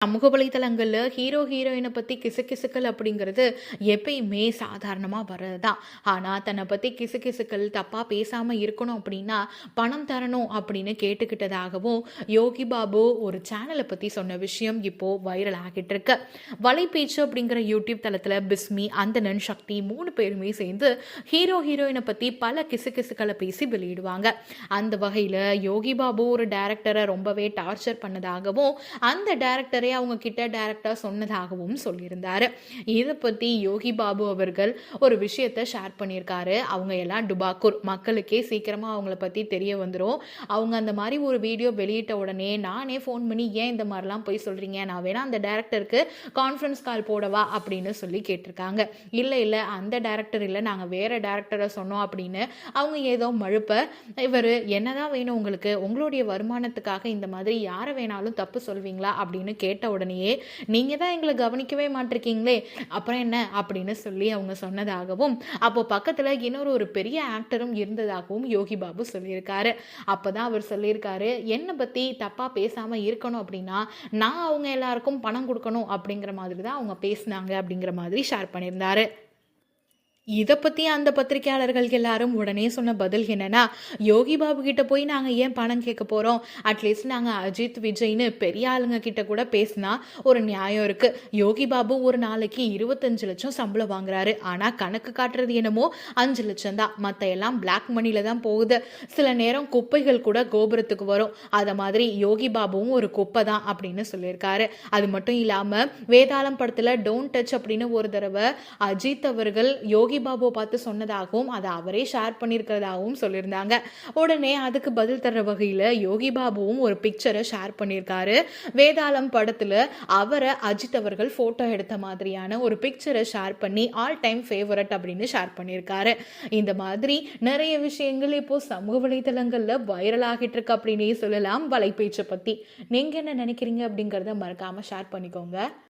சமூக வலைத்தளங்களில் ஹீரோ ஹீரோயினை பற்றி கிசுகிசுக்கள் அப்படிங்கிறது எப்பயுமே சாதாரணமாக வர்றது தான் ஆனால் தன்னை பற்றி கிசுகிசுக்கள் தப்பாக பேசாமல் இருக்கணும் அப்படின்னா பணம் தரணும் அப்படின்னு கேட்டுக்கிட்டதாகவும் யோகி பாபு ஒரு சேனலை பற்றி சொன்ன விஷயம் இப்போது வைரல் ஆகிட்டு இருக்கு வலைபேச்சு அப்படிங்கிற யூடியூப் தளத்தில் பிஸ்மி அந்தனன் சக்தி மூணு பேருமே சேர்ந்து ஹீரோ ஹீரோயினை பற்றி பல கிசுகிசுக்களை பேசி வெளியிடுவாங்க. அந்த வகையில் யோகி பாபு ஒரு டேரக்டரை ரொம்பவே டார்ச்சர் பண்ணதாகவும் அந்த டேரக்டரை அவங்க கிட்ட டைரக்டாக சொன்னதாகவும் சொல்லியிருந்தார். இதை பற்றி யோகி பாபு அவர்கள் ஒரு விஷயத்த ஷேர் பண்ணியிருக்காரு. அவங்க எல்லாம் டுபாக்கூர். மக்களுக்கே சீக்கிரமாக அவங்கள பற்றி தெரிய வந்துடும் அவங்க அந்த மாதிரி ஒரு வீடியோ வெளியிட்ட உடனே நானே ஃபோன் பண்ணி ஏன் இந்த மாதிரிலாம் போய் சொல்கிறீங்க நான் வேணால் அந்த டேரக்டருக்கு கான்ஃபரன்ஸ் கால் போடவா? அப்படின்னு சொல்லி கேட்டிருக்காங்க. இல்லை இல்லை. அந்த டேரக்டர் இல்லை. நாங்கள் வேறு டேரக்டரை சொன்னோம் அப்படின்னு அவங்க ஏதோ மழுப்ப இவர் என்னதான் வேணும் உங்களுக்கு? உங்களுடைய வருமானத்துக்காக இந்த மாதிரி யாரை வேணாலும் தப்பு சொல்வீங்களா? அப்படின்னு கேட்டு கேட்ட உடனேயே நீங்கள் தான் எங்களை கவனிக்கவே மாட்டிருக்கீங்களே அப்புறம் என்ன? அப்படின்னு சொல்லி அவங்க சொன்னதாகவும் அப்போ பக்கத்தில் இன்னொரு ஒரு பெரிய ஆக்டரும் இருந்ததாகவும் யோகி பாபு சொல்லியிருக்காரு. அப்போ தான் அவர் சொல்லியிருக்காரு என்னை பற்றி தப்பாக பேசாமல் இருக்கணும் அப்படின்னா நான் அவங்க எல்லாருக்கும் பணம் கொடுக்கணும் அப்படிங்கிற மாதிரி தான் அவங்க பேசினாங்க அப்படிங்கிற மாதிரி ஷேர் பண்ணியிருந்தாரு. இதை பற்றி அந்த பத்திரிகையாளர்கள் எல்லாரும் உடனே சொன்ன பதில் என்னன்னா யோகி பாபு கிட்ட போய் நாங்கள் ஏன் பணம் கேட்க போகிறோம் அட்லீஸ்ட் நாங்கள் அஜித் விஜய்னு பெரிய ஆளுங்க கிட்ட கூட பேசினா ஒரு நியாயம் இருக்கு. யோகி பாபு ஒரு நாளைக்கு இருபத்தஞ்சு லட்சம் சம்பளம் வாங்குறாரு. ஆனால் கணக்கு காட்டுறது என்னமோ அஞ்சு லட்சம் தான். மற்ற எல்லாம் பிளாக் மணியில தான் போகுது. சில நேரம் குப்பைகள் கூட கோபுரத்துக்கு வரும். அதை மாதிரி யோகி பாபுவும் ஒரு குப்பை தான் அப்படின்னு சொல்லியிருக்காரு. அது மட்டும் இல்லாமல் வேதாளம் படத்தில் டோன்ட் டச் அப்படின்னு ஒரு தடவை அஜித் அவர்கள் யோகி யோகி பாபுவை பார்த்து சொன்னதாகவும் அதை அவரே ஷேர் பண்ணியிருக்கிறதாகவும் சொல்லியிருந்தாங்க. உடனே அதுக்கு பதில் தர வகையில் யோகி பாபுவும் ஒரு பிக்சரை ஷேர் பண்ணியிருக்காரு. வேதாளம் படத்தில் அவரை அஜித் அவர்கள் ஃபோட்டோ எடுத்த மாதிரியான ஒரு பிக்சரை ஷேர் பண்ணி ஆல் டைம் ஃபேவரட் அப்படின்னு ஷேர் பண்ணியிருக்காரு. இந்த மாதிரி நிறைய விஷயங்கள் இப்போ சமூக வலைதளங்களில் வைரல் ஆகிட்டு இருக்கு அப்படின்னே சொல்லலாம். வலைபேச்சை பற்றி நீங்கள் என்ன நினைக்கிறீங்க அப்படிங்கிறத மறக்காமல் ஷேர் பண்ணிக்கோங்க.